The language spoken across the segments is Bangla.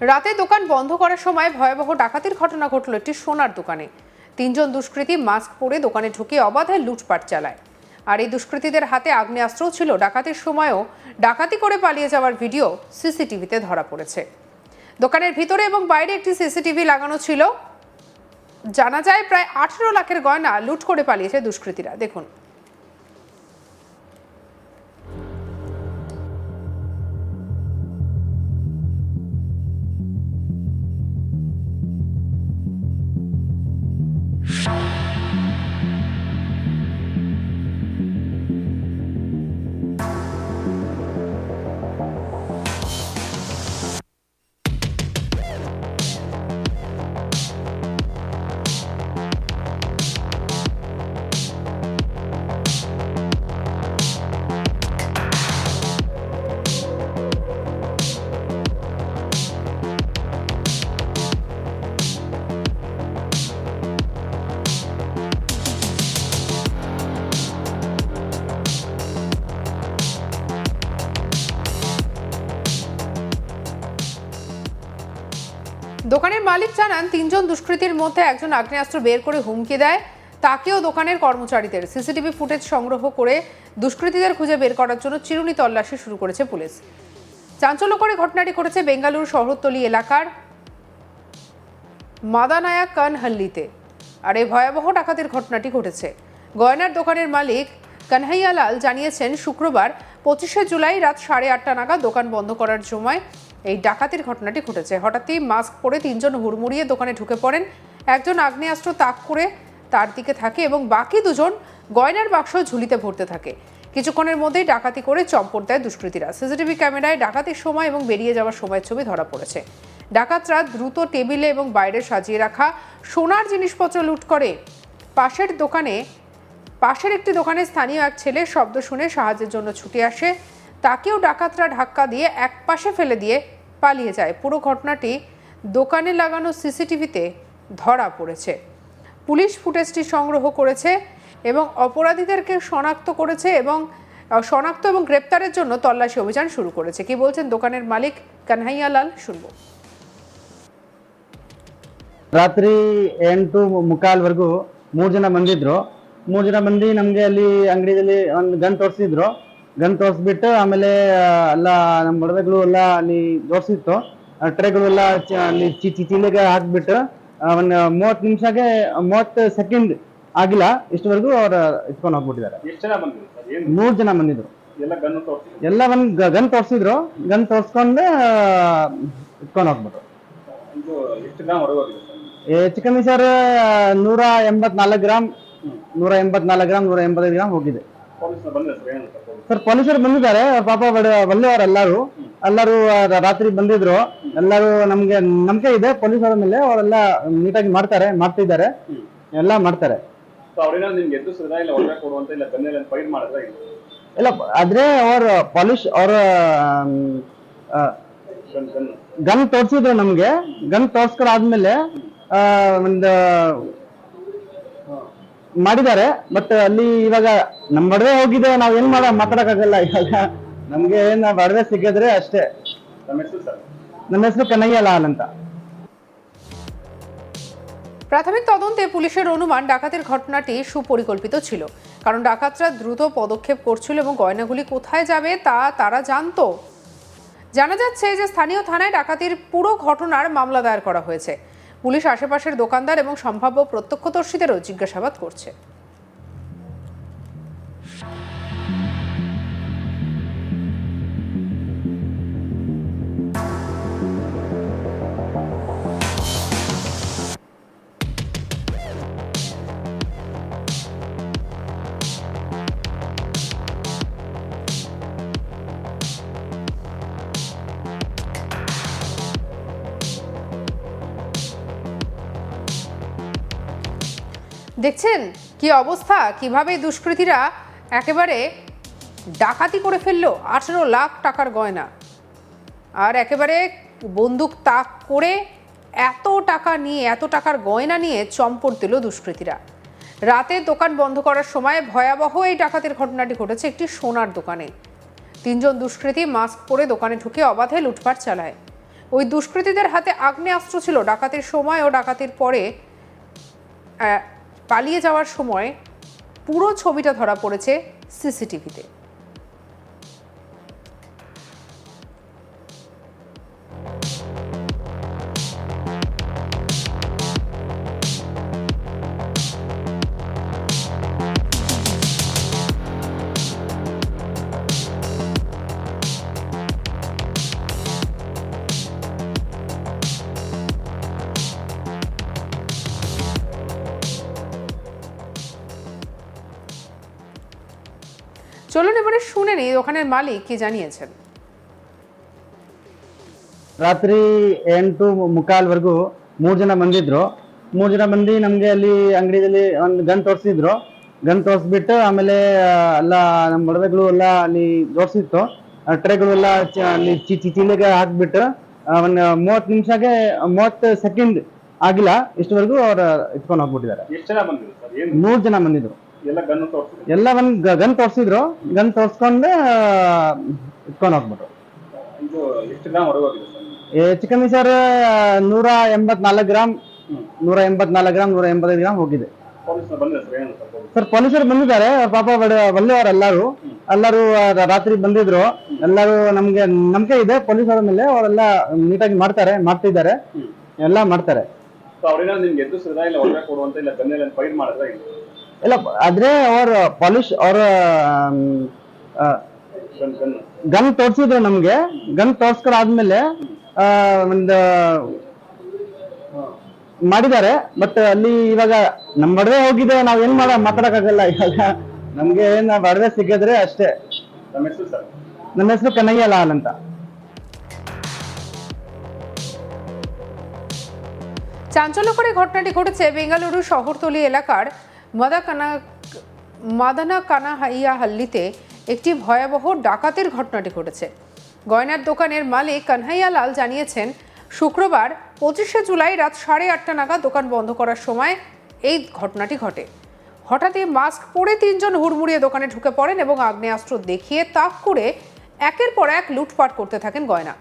রাতে দোকান বন্ধ করার সময় ভয়াবহ ডাকাতির ঘটনা ঘটল একটি সোনার দোকানে। তিনজন দুষ্কৃতী মাস্ক পরে দোকানে ঢুকে অবাধে লুটপাট চালায়। আর এই দুষ্কৃতীদের হাতে আগ্নেয়াস্ত্রও ছিল। ডাকাতির সময়ও ডাকাতি করে পালিয়ে যাওয়ার ভিডিও সিসিটিভিতে ধরা পড়েছে। দোকানের ভিতরে এবং বাইরে একটি সিসিটিভি লাগানো ছিল। জানা যায় প্রায় আঠেরো লাখের গয়না লুট করে পালিয়েছে দুষ্কৃতীরা। দেখুন। দোকানের মালিক জানান, তিনজন দুষ্কৃতীর মধ্যে একজন আগ্নেয়াস্ত্র বের করে হুমকি দেয়। তাকেও দোকানের কর্মচারীদের সিসিটিভি ফুটেজ সংগ্রহ করে দুষ্কৃতীদের খুঁজে বের করার জন্য চিরুনি তল্লাশি শুরু করেছে পুলিশ। চাঞ্চল্যকরে ঘটনাটি ঘটেছে বেঙ্গালুরু শহরতলি এলাকার মাদানায়া কানহাল্লিতে আর এই ভয়াবহ ডাকাতের ঘটনাটি ঘটেছে। গয়নার দোকানের মালিক কানহাইয়ালাল জানিয়েছেন, শুক্রবার পঁচিশে জুলাই রাত সাড়ে আটটা নাগাদ দোকান বন্ধ করার সময় এই ডাকাতির ঘটনাটি ঘটেছে। হঠাৎই মাস্ক পরে তিনজন হুড়মুড়িয়ে দোকানে ঢুকে পড়েন। একজন আগ্নেয়াস্ত্র তাক করে তার দিকে থাকে এবং বাকি দুজন গয়নার বাক্স ঝুলিতে ভরতে থাকে। কিছুক্ষণের মধ্যেই ডাকাতি করে চম্পট দেয় দুষ্কৃতীরা। সিসিটিভি ক্যামেরায় ডাকাতির সময় এবং বেরিয়ে যাওয়ার সময়ের ছবি ধরা পড়েছে। ডাকাতরা দ্রুত টেবিলে এবং বাইরে সাজিয়ে রাখা সোনার জিনিসপত্র লুট করে। পাশের দোকানে, পাশের একটি দোকানে স্থানীয় এক ছেলে শব্দ শুনে সাহায্যের জন্য ছুটে আসে। তাকেও ডাকাতরা ধাক্কা দিয়ে এক পাশে ফেলে দিয়ে পালিয়ে যায় পুরো ঘটনাটি দোকানে লাগানো সিসিটিভিতে ধরা পড়েছে পুলিশ ফুটেজটি সংগ্রহ করেছে এবং অপরাধীদেরকে শনাক্ত করেছে এবং আহ, শনাক্ত এবং গ্রেপ্তারের জন্য তল্লাশি অভিযান শুরু করেছে কি বলছেন দোকানের মালিক কানহাইয়া লাল শুনবো ರಾತ್ರಿ ಎಂಟು ಮುಕ್ಕಾಲ್ವರೆಗೂ ಮೂರು ಜನ ಬಂದಿದ್ರು ಮೂರು ಜನ ಬಂದು ನಮಗೆ ಅಲ್ಲಿ ಅಂಗಡಿಯಲ್ಲಿ ಒಂದು ಗನ್ ತೋರಿಸಿದ್ರು ಗನ್ ತೋರಿಸ್ಬಿಟ್ಟು ಆಮೇಲೆ ಎಲ್ಲ ನಮ್ಮ ಒಡವೆಗಳು ಎಲ್ಲ ಅಲ್ಲಿ ಜೋಡಿಸಿತ್ತು ಟ್ರೇಗಳು ಎಲ್ಲ ಚ- ಅಲ್ಲಿ ಚೀಲಿಗೆ ಹಾಕ್ಬಿಟ್ಟು ಒಂದು ಮೂವತ್ತು ನಿಮಿಷಕ್ಕೆ ಮೂವತ್ತು ಸೆಕೆಂಡ್ ಆಗಿಲ್ಲ ಇಷ್ಟವರೆಗೂ ಅವ್ರು ಇಟ್ಕೊಂಡು ಹೋಗ್ಬಿಟ್ಟಿದ್ದಾರೆ. ಎಷ್ಟು ಜನ ಬಂದಿದ್ರು ಸರ್? ಏನು? ಮೂರು ಜನ ಬಂದಿದ್ರು. ಎಲ್ಲ ಒಂದು ಗನ್ ತೋರಿಸಿದ್ರು. ಗನ್ ತೋರಿಸ್ಕೊಂಡು ಇಟ್ಕೊಂಡು ಹೋಗ್ಬಿಟ್ರು. ಹೋಗಿದೆ ಸರ್? ನೂರ ಎಂಬತ್ನಾಲ್ಕು ಗ್ರಾಮ್ ನೂರ ಎಂಬತ್ನಾಲ್ಕು ಗ್ರಾಮ್ ನೂರ ಎಂಬತ್ತೈದು ಗ್ರಾಮ್ ಹೋಗಿದೆ. ಸರ್ ಪೊಲೀಸರು ಬಂದಿದ್ದಾರೆ. ಪಾಪ ಒಳ್ಳೆಯವರು ಎಲ್ಲಾರು. ಎಲ್ಲರೂ ರಾತ್ರಿ ಬಂದಿದ್ರು. ಎಲ್ಲರೂ ನಮ್ಗೆ ನಂಬಿಕೆ ಇದೆ. ಪೊಲೀಸರ ಮೇಲೆ ಅವರೆಲ್ಲ ನೀಟಾಗಿ ಮಾಡ್ತಾರೆ ಮಾಡ್ತಿದ್ದಾರೆ. ಎಲ್ಲ ಮಾಡ್ತಾರೆ. ಇಲ್ಲ ಆದ್ರೆ ಅವ್ರ ಪೊಲೀಸ್ ಅವ್ರ ಗನ್ ತೋರ್ಸಿದ್ರು ನಮ್ಗೆ. ಗನ್ ತೋರ್ಸ್ಕರ ಆದ್ಮೇಲೆ ಒಂದು ಮಾಡಿದ್ದಾರೆ ಬಟ್ ಅಲ್ಲಿ ಇವಾಗ ನಮ್ ಬಡವೆ ಹೋಗಿದೆ ನಾವ್ ಏನ್ ಮಾಡ ಮಾತಾಡಕ್ಕಾಗಲ್ಲ ಇವಾಗ ನಮ್ಗೆ ಏನ್ ಬಡವೆ ಸಿಕ್ಕಿದ್ರೆ ಅಷ್ಟೇ ನಮ್ಮ ಹೆಸರು ಸರ್ ನಮ್ಮ ಹೆಸರು ಕನ್ನಯ್ಯ ಲಾಲ್ ಅಂತ প্রাথমিক তদন্তে পুলিশের অনুমান ডাকাতির ঘটনাটি সুপরিকল্পিত ছিল কারণ ডাকাতরা দ্রুত পদক্ষেপ করছিল এবং গয়নাগুলি কোথায় যাবে তা তারা জানতো জানা যাচ্ছে যে স্থানীয় থানায় ডাকাতির পুরো ঘটনার মামলা দায়ের করা হয়েছে পুলিশ আশেপাশের দোকানদার এবং সম্ভাব্য প্রত্যক্ষদর্শীদেরও জিজ্ঞাসাবাদ করছে। দেখছেন কি অবস্থা? কীভাবে দুষ্কৃতীরা একেবারে ডাকাতি করে ফেলল আঠেরো লাখ টাকার গয়না। আর একেবারে বন্দুক তাক করে এত টাকা নিয়ে, এত টাকার গয়না নিয়ে চম্পট দিল দুষ্কৃতীরা। রাতে দোকান বন্ধ করার সময় ভয়াবহ এই ডাকাতির ঘটনাটি ঘটেছে একটি সোনার দোকানে। তিনজন দুষ্কৃতী মাস্ক পরে দোকানে ঢুকে অবাধে লুটপাট চালায়। ওই দুষ্কৃতীদের হাতে আগ্নেয়াস্ত্র ছিল। ডাকাতির সময় ও ডাকাতির পরে পালিয়ে যাওয়ার সময় পুরো ছবিটা ধরা পড়েছে সিসিটিভিতে। চলুন এবারে শুনে নিই দোকানের মালিক কি জানিয়েছেন ರಾತ್ರಿ ಎಂಟು ಮುಕ್ಕಾಲ್ವರೆಗೂ ಮೂರು ಜನ ಬಂದಿದ್ರು ಮೂರು ಜನ ಬಂದು ನಮಗೆ ಅಲ್ಲಿ ಅಂಗಡಿಯಲ್ಲಿ ಒಂದು ಗನ್ ತೋರಿಸಿದ್ರು ಗನ್ ತೋರಿಸ್ಬಿಟ್ಟು ಆಮೇಲೆ ಆ, ಎಲ್ಲ ನಮ್ಮ ಒಡವೆಗಳು ಎಲ್ಲ ಅಲ್ಲಿ ಜೋಡಿಸಿತ್ತು ಟ್ರೇಗಳು ಎಲ್ಲ ಚ- ಅಲ್ಲಿ ಚಿ ಚಿ- ಚೀಲಿಗೆ ಹಾಕ್ಬಿಟ್ಟು ಆ, ಒಂದು ಮೂವತ್ತು ನಿಮಿಷಕ್ಕೆ ಮೂವತ್ತು ಸೆಕೆಂಡ್ ಆಗಿಲ್ಲ ಇಷ್ಟವರೆಗೂ ಅವ್ರು ಇಟ್ಕೊಂಡು ಹೋಗ್ಬಿಟ್ಟಿದ್ದಾರೆ ಎಷ್ಟು ಜನ ಬಂದಿದ್ರು ಸರ್ ಏನ್ ಮೂರು ಜನ ಬಂದಿದ್ರು ಎಲ್ಲ ಗನ್ ಗನ್ ತೋರಿಸಿದ್ರು. ಗನ್ ತೋರಿಸ್ಕೊಂಡು ಇಟ್ಕೊಂಡು ಹೋಗ್ಬಿಟ್ರು. Gram sir? ಹೆಚ್ಚು ಕಮ್ಮಿ ಸರ್ ನೂರ ಎಂಬತ್ನಾಲ್ಕು ಗ್ರಾಮ್. ನೂರ ಎಂಬತ್ನಾಲ್ಕು ಗ್ರಾಮ್ ನೂರ ಎಂಬತ್ತೈದು ಗ್ರಾಮ್ ಹೋಗಿದೆ. ಸರ್ ಪೊಲೀಸರು ಬಂದಿದ್ದಾರೆ. ಪಾಪ ಒಳ್ಳೆಯವರು ಎಲ್ಲರೂ. ಎಲ್ಲರೂ ರಾತ್ರಿ ಬಂದಿದ್ರು. ಎಲ್ಲರೂ ನಮ್ಗೆ ನಂಬಿಕೆ ಇದೆ. ಪೊಲೀಸರ ಮೇಲೆ ಅವರೆಲ್ಲ ನೀಟಾಗಿ ಮಾಡ್ತಾರೆ ಮಾಡ್ತಿದ್ದಾರೆ. ಎಲ್ಲ ಮಾಡ್ತಾರೆ. ಸೊ ಅವ್ರೇನೋ ನಿಮ್ಗೆ ಎದುರಿಸಿದ್ರ ಇಲ್ಲ ಹೊರಗೆ ಕೊಡುವಂತ ಇಲ್ಲ ಗನ್ನೆಲ್ಲ ಫೈರ್ ಮಾಡಿದ್ರ ಇಲ್ಲ ಇಲ್ಲ ಆದ್ರೆ ಅವ್ರ ಪೊಲೀಸ್ ಅವ್ರ ಗನ್ ಗನ್ ಗನ್ ತೋರ್ಸಿದ್ರು ನಮ್ಗೆ ಗನ್ ತೋರ್ಸ್ಕೊಂಡಾದ್ಮೇಲೆ ಆ, ಒಂದು ಮಾಡಿದ್ದಾರೆ ಬಟ್ ಅಲ್ಲಿ ಇವಾಗ ನಮ್ ಬಡವೆ ಹೋಗಿದೆ ನಾವ್ ಏನ್ ಮಾಡ ಮಾತಾಡಕ್ಕಾಗಲ್ಲ ಇವಾಗ ನಮ್ಗೆ ಏನ್ ಬಡವೆ ಸಿಕ್ಕಿದ್ರೆ ಅಷ್ಟೇ ನಮ್ಮ ಹೆಸರು ಸರ್ ನನ್ನ ಹೆಸರು ಕನ್ನಯ್ಯ ಲಾಲ್ ಅಂತ চাঞ্চল্যকর এই ঘটনাটি ঘটেছে বেঙ্গালুরু শহরতলি এলাকার মাদাকানা মাদানা কানাহাইয়া হাল্লিতে একটি ভয়াবহ ডাকাতের ঘটনাটি ঘটেছে। গয়নার দোকানের মালিক কানহাইয়া লাল জানিয়েছেন, শুক্রবার পঁচিশে জুলাই রাত সাড়ে আটটা নাগাদ দোকান বন্ধ করার সময় এই ঘটনাটি ঘটে। হঠাৎই মাস্ক পরে তিনজন হুড়মুড়িয়ে দোকানে ঢুকে পড়েন এবং আগ্নেয়াস্ত্র দেখিয়ে তাক করে একের পর এক লুটপাট করতে থাকেন গয়না।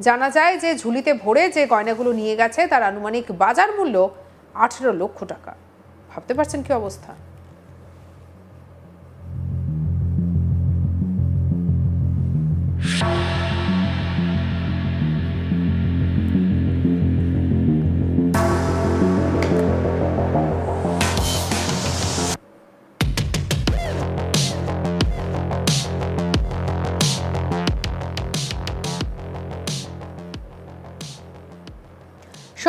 জানা যায় যে ঝুলিতে ভরে যে গয়নাগুলো নিয়ে গেছে, তার আনুমানিক বাজার মূল্য আঠেরো লক্ষ টাকা। ভাবতে পারছেন কি অবস্থা?